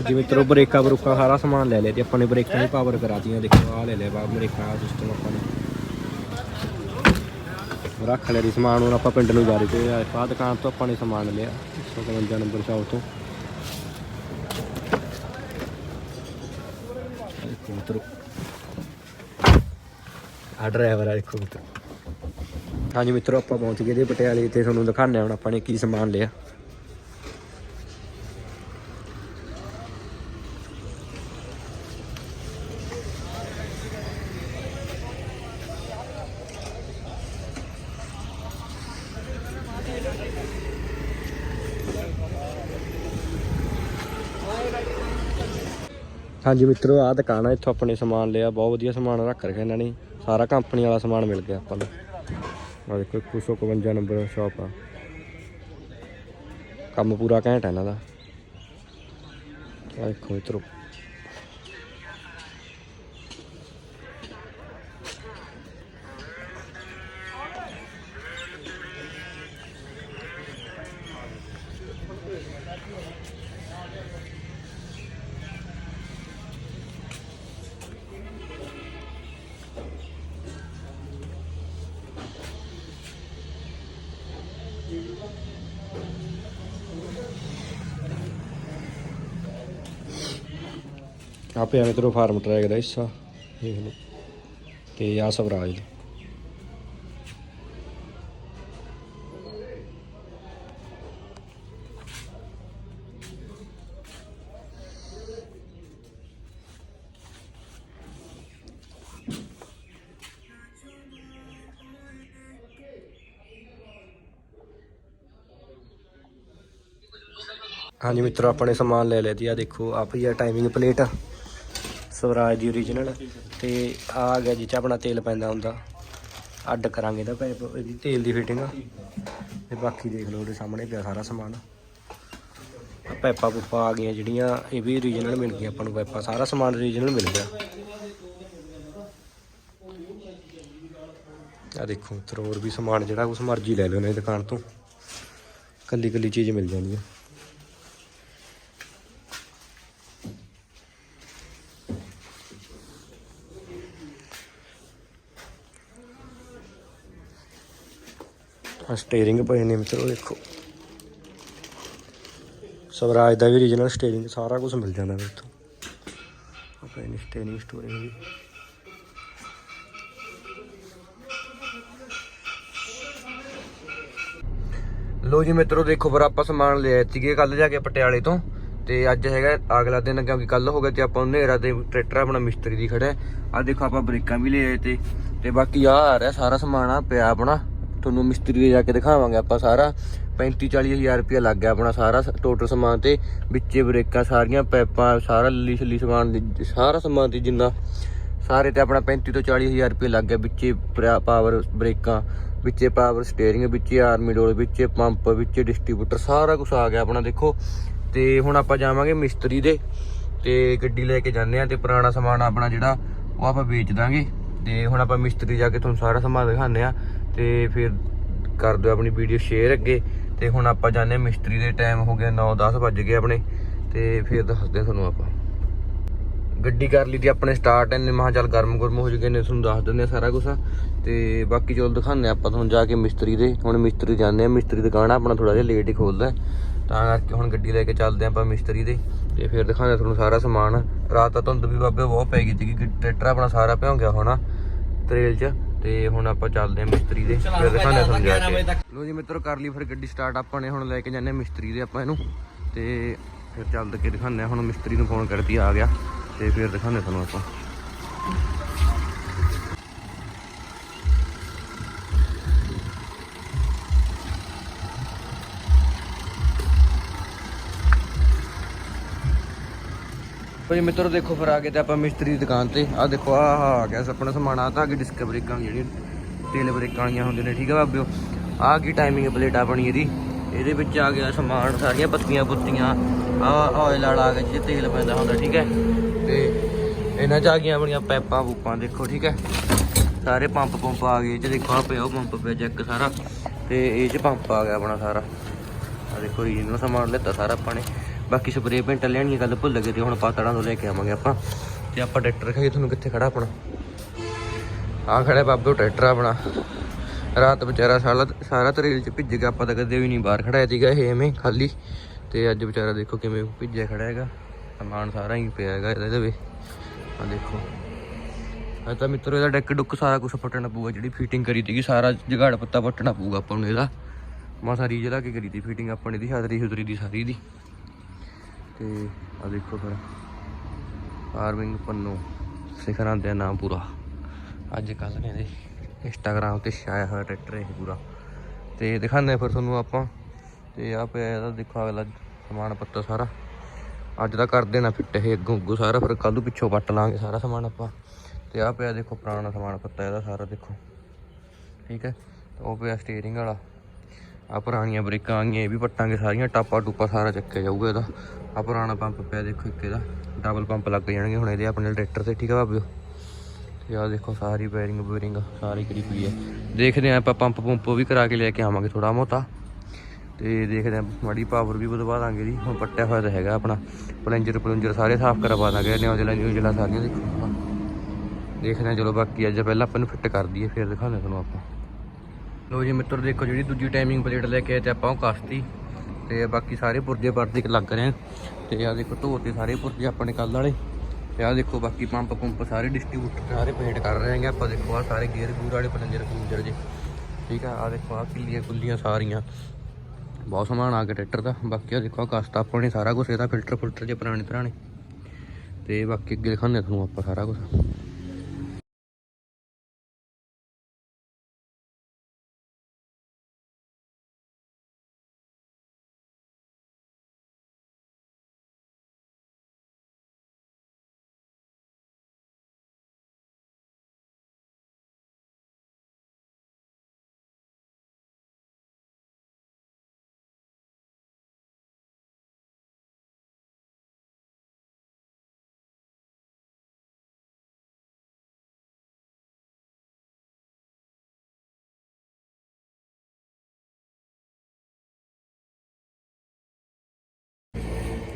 ਹਾਂਜੀ ਮਿੱਤਰੋ ਬ੍ਰੇਕਾਂ ਬਰੂਕਾਂ ਸਾਰਾ ਸਮਾਨ ਲੈ ਲਿਆ ਤੇ ਆਪਾਂ ਨੇ ਬ੍ਰੇਕਾਂ ਦੀ ਪਾਵਰ ਕਰਾਤੀਆਂ ਦੇਖੋ ਆਹ ਲੈ ਲਿਆ ਬਾ ਬ੍ਰੇਕਾਂ ਸਿਸਟਮ ਆਪਾਂ ਨੇ। ਰੱਖ ਲਿਆ ਦੀ ਸਮਾਨ, ਹੁਣ ਆਪਾਂ ਪਿੰਡ ਨੂੰ ਜਾ ਰਹੇ ਤੇ ਆਹ ਦੁਕਾਨ ਤੋਂ ਆਪਾਂ ਨੇ ਸਮਾਨ ਲਿਆ 152 ਨੰਬਰ ਸ਼ਾਪ ਤੋਂ। ਮਿੱਤਰੋ ਆ ਡਰਾਈਵਰ ਆ ਦੇਖੋ ਮਿੱਤਰੋ ਹਾਂਜੀ ਮਿੱਤਰੋ, ਆਪਾਂ ਪਹੁੰਚ ਗਏ ਦੇ ਪਟਿਆਲੇ ਤੇ ਤੁਹਾਨੂੰ ਦਿਖਾਉਂਦੇ ਹੁਣ ਆਪਾਂ ਨੇ ਕੀ ਸਮਾਨ ਲਿਆ। ਹਾਂਜੀ ਮਿੱਤਰੋ, ਆਹ ਦੁਕਾਨ ਆ, ਇੱਥੋਂ ਆਪਣੇ ਸਮਾਨ ਲਿਆ, ਬਹੁਤ ਵਧੀਆ ਸਮਾਨ ਰੱਖ ਰੱਖਿਆ ਇਹਨਾਂ ਨੇ। ਸਾਰਾ ਕੰਪਨੀ ਵਾਲਾ ਸਮਾਨ ਮਿਲ ਗਿਆ ਆਪਾਂ ਨੂੰ। ਆ ਦੇਖੋ 152 ਨੰਬਰ ਸ਼ਾਪ ਆ। ਕੰਮ ਪੂਰਾ ਘੈਂਟ ਆ ਇਹਨਾਂ ਦਾ। ਆ ਦੇਖੋ ਮਿੱਤਰੋ ਆ ਪਿਆ ਮਿੱਤਰੋ ਫਾਰਮ ਟਰੈਕ ਦਾ ਹਿੱਸਾ, ਦੇਖ ਲਓ। ਤੇ ਆ ਸਵਰਾਜ ਦਾ। ਹਾਂਜੀ ਮਿੱਤਰੋ, ਆਪਣੇ ਸਮਾਨ ਲੈ ਲਿਆ ਜੀ। ਆ ਦੇਖੋ ਆ ਪਈ ਆ ਟਾਈਮਿੰਗ ਪਲੇਟ ਸਵਰਾਜ ਦੀ ਓਰੀਜਨਲ ਤੇ ਆ ਆ ਗਿਆ ਜਿਹ ਚ ਆਪਣਾ ਤੇਲ ਪੈਂਦਾ ਹੁੰਦਾ। ਅੱਡ ਕਰਾਂਗੇ ਇਹਦਾ ਪੈਪ ਇਹਦੀ ਤੇਲ ਦੀ ਫਿਟਿੰਗ ਤੇ ਬਾਕੀ ਦੇਖ ਲਓ ਉਹਦੇ ਸਾਹਮਣੇ ਪਿਆ ਸਾਰਾ ਸਮਾਨ। ਆਹ ਪੈਪਾਂ ਆ ਗਈਆਂ ਜਿਹੜੀਆਂ, ਇਹ ਵੀ ਓਰੀਜਨਲ ਮਿਲ ਗਈਆਂ ਆਪਾਂ ਨੂੰ ਪੈਪਾਂ। ਸਾਰਾ ਸਮਾਨ ਓਰੀਜਨਲ ਮਿਲ ਗਿਆ। ਆ ਦੇਖੋ ਮਿੱਤਰੋ ਹੋਰ ਵੀ ਸਮਾਨ ਜਿਹੜਾ ਕੁਛ ਮਰਜ਼ੀ ਲੈ ਲਓ ਨੇ ਦੁਕਾਨ ਤੋਂ। ਕੱਲੀ ਕੱਲੀ ਚੀਜ਼ ਮਿਲ ਜਾਂਦੀ ਹੈ ਆ ਸਟੀਅਰਿੰਗ ਪਏ ਨੇ ਮਿੱਤਰੋ, ਦੇਖੋ। ਸਵਰਾਜ ਦਾ ਵੀ ਰੀਜਨਲ ਸਟੀਅਰਿੰਗ ਸਾਰਾ ਕੁਝ ਮਿਲ ਜਾਂਦਾ ਮੇਰੇ ਤੋਂ ਆਪਣੇ ਨੇ ਸਟੀਅਰਿੰਗ ਸਟੋਰਿੰਗ ਵੀ। ਲੋ ਜੀ ਮਿੱਤਰੋ, ਦੇਖੋ ਫਿਰ ਆਪਾਂ ਸਮਾਨ ਲਿਆ ਸੀਗੇ ਕੱਲ ਜਾ ਕੇ ਪਟਿਆਲੇ ਤੋਂ। ਤੇ ਅੱਜ ਹੈਗਾ ਅਗਲਾ ਦਿਨ, ਕਿਉਂਕਿ ਕੱਲ ਹੋ ਗਿਆ ਤੇ ਆਪਾਂ ਹਨੇਰਾ ਤੇ ਟਰੈਕਟਰ ਆਪਣਾ ਮਿਸਤਰੀ ਦੀ ਖੜਾ ਆ ਦੇਖੋ ਆਪਾਂ ਬ੍ਰੇਕਾਂ ਵੀ ਲੈ ਆਏ ਤੇ। ਤੇ ਬਾਕੀ ਆ ਆ ਰਿਹਾ ਸਾਰਾ ਸਮਾਨ ਆ ਪਿਆ ਆਪਣਾ। ਤੁਹਾਨੂੰ ਮਿਸਤਰੀ ਦੇ ਜਾ ਕੇ ਦਿਖਾਵਾਂਗੇ ਆਪਾਂ ਸਾਰਾ। 35 40 ਹਜ਼ਾਰ ਰੁਪਇਆ ਲੱਗ ਗਿਆ ਆਪਣਾ ਸਾਰਾ ਟੋਟਲ ਸਮਾਨ ਤੇ। ਵਿੱਚੇ ਬ੍ਰੇਕਾਂ ਸਾਰੀਆਂ, ਪੈਪਾਂ, ਸਾਰਾ ਲੱਲੀ ਛੱਲੀ ਸਮਾਨ ਸਾਰਾ ਸਮਾਨ ਤੇ ਜਿੰਨਾ। ਸਾਰੇ ਤੇ ਆਪਣਾ 35 ਤੋਂ 40 ਹਜ਼ਾਰ ਰੁਪਏ ਲੱਗ ਗਿਆ ਵਿੱਚੇ ਪਾਵਰ ਬ੍ਰੇਕਾਂ। ਵਿੱਚੇ ਪਾਵਰ ਸਟੀਅਰਿੰਗ ਵਿੱਚੇ ਆਰਮੀ ਡੋਲ ਵਿੱਚੇ ਪੰਪ ਵਿੱਚੇ ਡਿਸਟ੍ਰੀਬਿਊਟਰ ਸਾਰਾ ਕੁਝ ਆ ਗਿਆ ਆਪਣਾ ਦੇਖੋ। ਤੇ ਹੁਣ ਆਪਾਂ ਜਾਵਾਂਗੇ ਮਿਸਤਰੀ ਦੇ ਤੇ ਗੱਡੀ ਲੈ ਕੇ ਜਾਂਦੇ ਆ ਤੇ ਪੁਰਾਣਾ ਸਮਾਨ ਆਪਣਾ ਜਿਹੜਾ ਉਹ ਆਪਾਂ ਵੇਚ ਦਾਂਗੇ। ਤੇ ਹੁਣ ਆਪਾਂ ਮਿਸਤਰੀ ਜਾ ਕੇ ਤੁਹਾਨੂੰ ਸਾਰਾ ਸਮਾਨ ਦਿਖਾਉਂਦੇ ਆ ਤੇ ਫਿਰ ਕਰ ਦਿਓ ਆਪਣੀ ਵੀਡੀਓ ਸ਼ੇਅਰ ਅੱਗੇ। ਤੇ ਹੁਣ ਆਪਾਂ ਜਾਂਦੇ ਹਾਂ ਮਿਸਤਰੀ ਦੇ ਟਾਈਮ ਹੋ ਗਿਆ 9 10 ਵੱਜ ਗਏ ਆਪਣੇ। ਤੇ ਫਿਰ ਦੱਸਦੇ ਹਾਂ ਤੁਹਾਨੂੰ ਆਪਾਂ। ਗੱਡੀ ਕਰ ਲਈ ਦੀ ਆਪਣੇ ਸਟਾਰਟ ਇਹਨੇ ਮਹਾ ਚੱਲ ਗਰਮ ਗੁਰਮ ਹੋ ਜੂਗੇ ਨੇ ਤੁਹਾਨੂੰ ਦੱਸ ਦਿੰਦੇ ਆ ਸਾਰਾ ਕੁਝ ਤੇ ਬਾਕੀ ਚਲੋ ਦਿਖਾਉਂਦੇ ਆ ਆਪਾਂ ਤੁਹਾਨੂੰ ਜਾ ਕੇ ਮਿਸਤਰੀ ਦੇ। ਹੁਣ ਮਿਸਤਰੀ ਜਾਂਦੇ ਆ ਮਿਸਤਰੀ ਦੁਕਾਨ ਆਪਣਾ ਥੋੜਾ ਜਿਹਾ ਲੇਟ ਹੀ ਖੋਲਦਾ ਤਾਂ ਕਰਕੇ ਹੁਣ ਗੱਡੀ ਲੈ ਕੇ ਚੱਲਦੇ ਆ ਆਪਾਂ ਮਿਸਤਰੀ ਦੇ। ਤੇ ਫਿਰ ਦਿਖਾਉਂਦੇ ਆ ਤੁਹਾਨੂੰ ਸਾਰਾ ਸਮਾਨ। ਰਾਤ ਤਾਂ ਧੁੰਦ ਵੀ ਬਾਬੇ ਬਹੁਤ ਪੈ ਗਈ ਸੀ ਟਰੈਕਟਰ ਆਪਣਾ ਸਾਰਾ ਭਿਉਂ ਗਿਆ ਹੋਣਾ। ਤਰੇਲ 'ਚ। ਤੇ ਹੁਣ ਆਪਾਂ ਚੱਲਦੇ ਆ ਮਿਸਤਰੀ ਦੇ ਫਿਰ ਤੁਹਾਨੂੰ ਜਾ ਕੇ। ਲੋ ਜੀ ਮਿੱਤਰੋ ਕਰ ਲਈ ਫਿਰ ਗੱਡੀ ਸਟਾਰਟ ਆਪਾਂ ਨੇ ਹੁਣ ਲੈ ਕੇ ਜਾਂਦੇ ਮਿਸਤਰੀ ਦੇ ਆਪਾਂ ਇਹਨੂੰ। ਤੇ ਫਿਰ ਚੱਲ ਕੇ ਦਿਖਾਉਂਦੇ ਆ ਹੁਣ ਮਿਸਤਰੀ ਨੂੰ ਫੋਨ ਕਰਤੀ ਆ ਗਿਆ। ਤੇ ਫਿਰ ਦਿਖਾਉਂਦੇ ਤੁਹਾਨੂੰ ਆਪਾਂ। ਭਾਈ ਮਿੱਤਰੋ, ਦੇਖੋ ਫਿਰ ਆ ਕੇ ਤੇ ਆਪਾਂ ਮਿਸਤਰੀ ਦੀ ਦੁਕਾਨ ਤੇ ਆ ਦੇਖੋ ਆ ਆ ਗਿਆ ਆਪਣਾ ਸਮਾਨ ਆ ਤਾਂ ਅੱਗੇ ਡਿਸਕ ਬ੍ਰੇਕਾਂ ਜਿਹੜੀਆਂ ਤੇਲ ਬ੍ਰੇਕਾਂ ਵਾਲੀਆਂ ਹੁੰਦੀਆਂ ਨੇ, ਠੀਕ ਆ ਬਾਬਿਓ? ਆ ਕੀ ਟਾਈਮਿੰਗ ਪਲੇਟ ਆ ਆਪਣੀ ਇਹਦੀ? ਇਹਦੇ ਵਿੱਚ ਆ ਗਿਆ ਸਮਾਨ, ਸਾਰੀਆਂ ਪੱਤੀਆਂ ਪੁੱਤੀਆਂ ਆ ਆਇਲ ਵਾਲਾ ਆ ਗਿਆ ਜਿਹਦੇ ਤੇਲ ਪੈਂਦਾ ਹੁੰਦਾ, ਠੀਕ ਹੈ ਤੇ ਇਹਨਾਂ ਚ ਆ ਗਈਆਂ ਆਪਣੀਆਂ ਪੈਪਾਂ ਪੂਪਾਂ, ਦੇਖੋ, ਠੀਕ ਹੈ ਸਾਰੇ ਪੰਪ ਪੰਪ ਆ ਗਏ, ਇਹ ਚ ਦੇਖੋ ਆ ਪਿਆ ਉਹ ਪੰਪ ਪਿਆ ਚੈੱਕ ਸਾਰਾ, ਤੇ ਇਹ ਚ ਪੰਪ ਆ ਗਿਆ ਆਪਣਾ ਸਾਰਾ। ਆ ਦੇਖੋ ਇਹਨੂੰ ਸਮਾਨ ਲਿੱਤਾ ਸਾਰਾ ਆਪਾਂ ਨੇ। ਬਾਕੀ ਸਪਰੇਅ ਪੇਂਟ ਲੈਣੀ ਗੱਲ ਭੁੱਲ ਗਏ ਤੇ ਹੁਣ ਆਪਾਂ ਪਾਤੜਾਂ ਤੋਂ ਲੈ ਕੇ ਆਵਾਂਗੇ ਆਪਾਂ। ਤੇ ਆਪਾਂ ਟਰੈਕਟਰ ਦਿਖਾਈਏ ਤੁਹਾਨੂੰ ਕਿੱਥੇ ਖੜਾ ਆਪਣਾ। ਆ ਖੜਾ ਬਾਬੂ ਟਰੈਕਟਰ ਆਪਣਾ। ਰਾਤ ਵਿਚਾਰਾ ਸਾਰਾ ਸਾਰਾ ਤਰੇਲ ਚ ਭਿੱਜ ਗਿਆ, ਆਪਾਂ ਤਾਂ ਕਦੇ ਵੀ ਨਹੀਂ ਬਾਹਰ ਖੜਾਇਆ ਸੀਗਾ ਇਹ ਐਵੇਂ ਖਾਲੀ। ਤੇ ਅੱਜ ਵਿਚਾਰਾ ਦੇਖੋ ਕਿਵੇਂ ਭਿੱਜਿਆ ਖੜਾ ਹੈਗਾ। ਸਮਾਨ ਸਾਰਾ ਹੀ ਪਿਆ ਹੈਗਾ ਇਹਦੇ ਵਿੱਚ ਆ ਦੇਖੋ। ਆ ਤਾਂ ਮਿੱਤਰੋ ਇਹਦਾ ਡੈਕ ਡੁੱਕ ਸਾਰਾ ਕੁਝ ਪੱਟਣਾ ਪਊਗਾ, ਜਿਹੜੀ ਫੀਟਿੰਗ ਕਰੀ ਸੀਗੀ, ਸਾਰਾ ਜਗਾੜ ਪੱਤਾ ਪੱਟਣਾ ਪਊਗਾ ਆਪਾਂ ਨੂੰ ਇਹਦਾ। ਮਾ ਸਾਰੀ ਜਲਾ ਕੇ ਕਰੀ ਤੀ ਫਿਟਿੰਗ ਆਪਾਂ ਨੇ ਦੀ ਹਾਜ਼ਰੀ ਹੁਜ਼ਰੀ ਦੀ ਸਾਰੀ ਦੀ। ਤੇ ਆ ਦੇਖੋ ਫਿਰ ਫਾਰਮਿੰਗ ਪੰਨੂ, ਸਿਖਰਾਂ ਦਾ ਨਾਮ ਪੂਰਾ। ਅੱਜ ਕੱਲ ਕਹਿੰਦੇ ਇੰਸਟਾਗ੍ਰਾਮ ਤੇ ਛਾਇਆ ਹੋਇਆ ਟਰੈਕਟਰ ਇਹ ਪੂਰਾ। ਤੇ ਦਿਖਾਉਂਦੇ ਫਿਰ ਤੁਹਾਨੂੰ ਆਪਾਂ। ਤੇ ਆ ਪਿਆ ਇਹਦਾ, ਦੇਖੋ ਅਗਲਾ ਸਮਾਨ ਪੱਤਾ ਸਾਰਾ। ਅੱਜ ਦਾ ਕਰ ਦੇਣਾ ਫਿੱਟ ਇਹ ਅੱਗੋਂ ਅੱਗੋਂ ਸਾਰਾ, ਫਿਰ ਕੱਲ ਨੂੰ ਪਿੱਛੋਂ ਵੱਟ ਲਾਂਗੇ ਸਾਰਾ ਸਮਾਨ ਆਪਾਂ। ਤੇ ਆ ਪਿਆ ਦੇਖੋ ਪੁਰਾਣਾ ਸਮਾਨ ਪੱਤਾ ਇਹਦਾ ਸਾਰਾ, ਦੇਖੋ। ਠੀਕ ਹੈ ਉਹ ਪਿਆ ਸਟੀਅਰਿੰਗ ਵਾਲਾ। ਆ ਪੁਰਾਣੀਆਂ ਬ੍ਰੇਕਾਂ ਆਈਆਂ ਇਹ ਵੀ ਪੱਟਾਂਗੇ ਸਾਰੀਆਂ, ਟਾਪਾ ਟੂਪਾ ਸਾਰਾ ਚੱਕਿਆ ਜਾਊਗਾ ਇਹਦਾ। ਆ ਪੁਰਾਣਾ ਪੰਪ ਪਿਆ ਦੇਖੋ ਇੱਕ ਇਹਦਾ ਡਬਲ ਪੰਪ ਲੱਗ ਜਾਣਗੇ ਹੁਣ ਇਹਦੇ, ਆਪਣੇ ਟਰੈਕਟਰ ਤੇ, ਠੀਕ ਆ ਭਾਬਿਓ ਤੇ ਆ ਦੇਖੋ ਸਾਰੀ ਬੈਰਿੰਗ ਬੈਰਿੰਗ ਸਾਰੀ ਕਰੀ ਪਈ ਹੈ ਦੇਖਦੇ ਆਂ ਆਪਾਂ ਪੰਪ ਪੰਪ ਵੀ ਕਰਾ ਕੇ ਲੈ ਕੇ ਆਵਾਂਗੇ ਥੋੜਾ ਮੋਤਾ ਤੇ ਦੇਖਦੇ ਆਂ ਮਾੜੀ ਪਾਵਰ ਵੀ ਵਧਵਾ ਦਾਂਗੇ ਜੀ ਹੁਣ ਪੱਟਿਆ ਹੋਇਆ ਤਾਂ ਹੈਗਾ ਆਪਣਾ। ਪਲੰਜਰ ਪਲੰਜਰ ਸਾਰੇ ਸਾਫ਼ ਕਰਵਾ ਦਾਂਗੇ ਨਿਊਜ਼ਲਾ ਨਿਊਜ਼ਲਾ ਸਾਰੀਆਂ ਦੇਖੋ ਆਪਾਂ। ਦੇਖਦੇ ਆਂ ਚਲੋ ਬਾਕੀ ਅੱਜ ਪਹਿਲਾਂ ਆਪਾਂ ਨੂੰ ਫਿੱਟ ਕਰ ਦਈਏ, ਫਿਰ ਦਿਖਾਉਂਦੇ ਤੁਹਾਨੂੰ ਆਪਾਂ। ਲੋ ਜੀ ਮਿੱਤਰ, ਦੇਖੋ ਜਿਹੜੀ ਦੂਜੀ ਟਾਈਮਿੰਗ ਪਲੇਟ ਲੈ ਕੇ ਆਏ ਤੇ ਆਪਾਂ ਉਹ ਕਸਤੀ ਤੇ ਬਾਕੀ ਸਾਰੇ ਪੁਰਜੇ ਪਰਦੇ ਲੱਗ ਰਹੇ ਆ। ਤੇ ਆ ਦੇਖੋ ਢੋਰ ਤੇ ਸਾਰੇ ਪੁਰਜੇ ਆਪਣੇ ਕੱਲ ਵਾਲੇ। ਤੇ ਆ ਦੇਖੋ ਬਾਕੀ ਪੰਪ ਪੰਪ ਸਾਰੇ ਡਿਸਟ੍ਰੀਬਿਊਟਰ ਸਾਰੇ ਪੇਂਟ ਕਰ ਰਹੇ ਹੈਗੇ ਆਪਾਂ ਦੇਖੋ ਆ ਸਾਰੇ ਗੇਅਰ ਗੂਰ ਵਾਲੇ ਪਲੰਜਰ ਪਲੰਜਰ ਜੇ। ਠੀਕ ਆ ਆ ਦੇਖੋ ਆ ਕਿੱਲੀਆਂ ਕੁੱਲੀਆਂ ਸਾਰੀਆਂ। ਬਹੁਤ ਸਮਾਨ ਆ ਗਿਆ ਟਰੈਕਟਰ ਦਾ। ਬਾਕੀ ਆ ਦੇਖੋ ਆ ਕਸਤਾ ਆਪਾਂ ਨੇ ਸਾਰਾ ਕੁਝ ਇਹਦਾ ਫਿਲਟਰ ਫਿਲਟਰ ਜੇ ਪੁਰਾਣੇ ਪੁਰਾਣੇ ਤੇ ਬਾਕੀ ਅੱਗੇ ਦਿਖਾਉਂਦੇ ਤੁਹਾਨੂੰ ਆਪਾਂ ਸਾਰਾ ਕੁਝ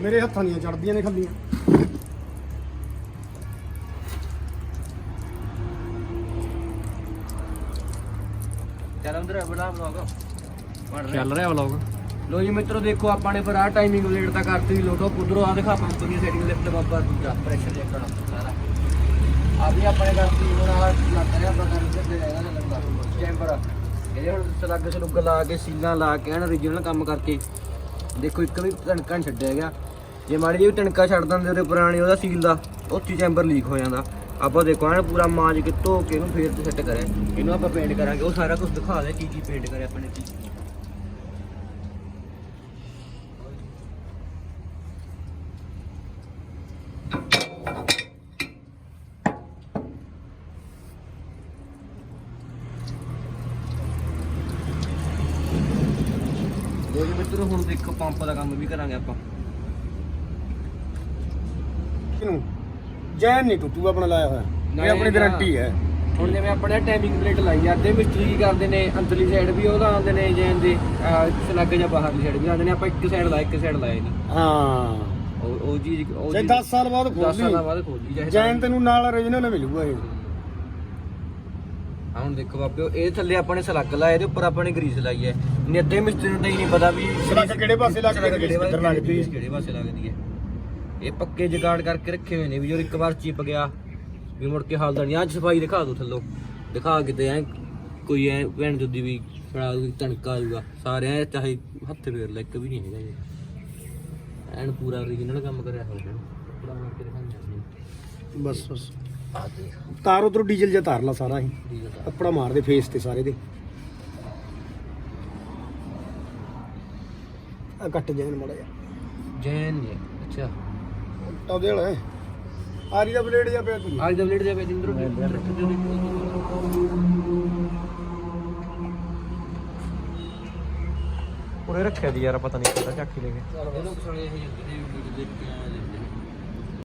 ਮੇਰੇ ਹੱਥਾਂ ਦੀਆਂ ਚੜਦੀਆਂ ਨੇ ਖੱਲੀਆਂ। ਚੱਲ ਅੰਦਰ ਬਣਾ ਬਲੌਗ ਚੱਲ ਰਿਹਾ ਵਲੌਗ ਲੋ ਜੀ ਮਿੱਤਰੋ ਦੇਖੋ ਆਪਾਂ ਨੇ ਪਰ ਆ ਟਾਈਮਿੰਗ ਲੇਟ ਤਾਂ ਕਰਤੀ ਲੋਟੋ ਕੁਦਰੋ ਆ ਦਿਖਾ ਪੰਪ ਦੀ ਸੈਟਿੰਗ ਲਿਫਟ ਬਾਬਾ ਦੂਜਾ ਪ੍ਰੈਸ਼ਰ ਚੈੱਕ ਕਰਾ ਸਾਰਾ। ਆ ਵੀ ਆਪਾਂ ਨੇ ਕਰਤੀ ਹੁਣ ਆ ਲੱਗ ਰਿਹਾ ਪਤਾ ਨਹੀਂ ਕਿੱਥੇ ਜਾਏਗਾ ਨਾ ਲੱਗਦਾ ਚੈਂਬਰ ਇਹਦੇ ਹੁਣ ਸਲੱਗ ਸਲੁੱਗ ਲਾ ਕੇ ਸੀਲਾਂ ਲਾ ਕੇ ਐਨ origignal ਕੰਮ ਕਰਕੇ। ਦੇਖੋ ਇੱਕ ਵੀ ਨਹੀਂ ਛੱਡਿਆ ਗਿਆ। ਜੇ ਮਾੜੀ ਜਿਹੀ ਵੀ ਤਣਕਾ ਛੱਡ ਦਿੰਦੇ ਉਹਦੇ ਪੁਰਾਣੀ ਉਹਦਾ ਸੀਲ ਦਾ ਉੱਥੇ ਚੈਂਬਰ ਲੀਕ ਹੋ ਜਾਂਦਾ। ਆਪਾਂ ਦੇਖੋ, ਐਨ ਪੂਰਾ ਮਾਂਜ ਕੇ ਧੋ ਕੇ ਇਹਨੂੰ ਫੇਰ ਤੇ ਸੈੱਟ ਕਰਿਆ। ਇਹਨੂੰ ਆਪਾਂ ਪੇਂਟ ਕਰਾਂਗੇ, ਉਹ ਸਾਰਾ ਕੁਝ ਦਿਖਾ ਦੇ ਕੀ ਕੀ ਪੇਂਟ ਕਰਿਆ ਆਪਣੇ ਕੀ ਲੋ ਜੀ ਮਿੱਤਰੋ, ਹੁਣ ਦੇਖੋ ਪੰਪ ਦਾ ਕੰਮ ਵੀ ਕਰਾਂਗੇ ਆਪਾਂ। ਇਹਨੂੰ ਜੈਨ ਨਹੀਂ ਟੁੱਟੂ ਆਪਣਾ ਲਾਇਆ ਹੋਇਆ। ਨਾ, ਇਹ ਆਪਣੀ ਨਾ। ਗਾਰੰਟੀ ਹੈ। ਹੁਣ ਜਿਵੇਂ ਆਪਣੇ ਟਾਈਮਿੰਗ ਪਲੇਟ ਲਾਈ ਜਾਂਦੇ ਮਿਸਤਰੀ ਕੀ ਕਰਦੇ ਨੇ ਅੰਦਰਲੀ ਸਾਈਡ ਵੀ ਉਹਦਾ ਆਉਂਦੇ ਨੇ ਜੈਨ ਦੇ ਸਲੱਗ ਜਾਂ ਬਾਹਰਲੀ ਸਾਈਡ ਵੀ ਆਉਂਦੇ ਨੇ ਆਪਾਂ ਇੱਕ ਸਾਈਡ ਲਾਇਆ ਇੱਕ ਸਾਈਡ ਲਾਇਆ ਨਹੀਂ ਹਾਂ। ਉਹ ਚੀਜ਼ ਉਹ ਜੇ ਚੀਜ਼ 10 ਸਾਲ ਬਾਅਦ 10 ਖੋਲ ਸਾਲਾਂ ਲਈ। ਬਾਅਦ ਖੋਲੀ ਜਾਏ ਜੈਨ ਤੈਨੂੰ ਨਾਲ origignal ਮਿਲੂਗਾ ਇਹ। ਹੁਣ ਦੇਖੋ ਬਾਬਿਓ ਇਹ ਥੱਲੇ ਆਪਾਂ ਨੇ ਸਲੱਗ ਲਾਇਆ ਇਹਦੇ ਉੱਪਰ ਆਪਾਂ ਨੇ ਗਰੀਸ ਲਾਈ ਹੈ। ਅੱਧੇ ਮਿਸਤਰੀ ਨੂੰ ਤਾਂ ਹੀ ਨਹੀਂ ਪਤਾ ਵੀ ਸਲੱਗ ਕਿਹੜੇ ਪਾਸੇ ਲੱਗਦਾ ਤੇ ਕਿਹੜੇ ਪਾਸੇ ਲੱਗਦੀ ਹੈ। ਇਹ ਪੱਕੇ ਜਗਾੜ ਕਰਕੇ ਰੱਖੇ ਹੋਏ ਨੇ ਵੀ ਜੋ ਇੱਕ ਵਾਰ ਚਿਪ ਗਿਆ ਵੀ ਮੁੜ ਕੇ ਹਾਲਦਾ ਨਹੀਂ। ਅੱਜ ਸਫ਼ਾਈ ਦਿਖਾ ਦੋ ਥੱਲੋਂ। ਦਿਖਾ ਕਿਤੇ ਐ ਕੋਈ ਐ ਭੈਣ ਜੁੱਦੀ ਵੀ ਫੜਾ ਦੂਗੀ ਤਣਕਾ ਆਊਗਾ ਸਾਰਿਆਂ ਐ ਚਾਹੇ ਹੱਥ ਫੇਰ ਲੈ ਇੱਕ ਵੀ ਨਹੀਂ ਹੈਗਾ ਇਹ। ਐਨ ਪੂਰਾ origignal ਕੰਮ ਕਰਿਆ ਹੋਇਆ ਮਾਰ ਦਿਖਾਉਂਦੇ ਬਸ ਬਸ। ਆ ਤਾਰ ਉਧਰੋਂ ਡੀਜ਼ਲ ਜਿਹਾ ਤਾਰ ਲਾ ਸਾਰਾ ਹੀ ਕੱਪੜਾ ਮਾਰਦੇ ਫੇਸ ਤੇ ਸਾਰੇ ਦੇ। ਆ ਕੱਟ ਜੈਨ ਮੜਾ ਜਾ ਜੈਨ ਨੇ ਅੱਛਾ। ਉਹਦੇ ਵਾਲਾ ਹੈ। ਆਰੀ ਦਾ ਬਲੇਡ ਜਾਂ ਪਿਆ ਤੂੰ। ਆਜ ਦਾ ਬਲੇਡ ਦੇ ਵਿੱਚ ਇੰਦਰੋ ਉਰੇ ਰੱਖਿਆ ਦੀ ਯਾਰ ਪਤਾ ਨਹੀਂ ਕਿਹਦਾ ਚੱਕ ਕੇ ਲੈ ਗਏ। ਇਹਨੂੰ ਕਿਸਣੇ ਇਹ ਜਿਹੇ ਦੇਖ ਕੇ ਆਏ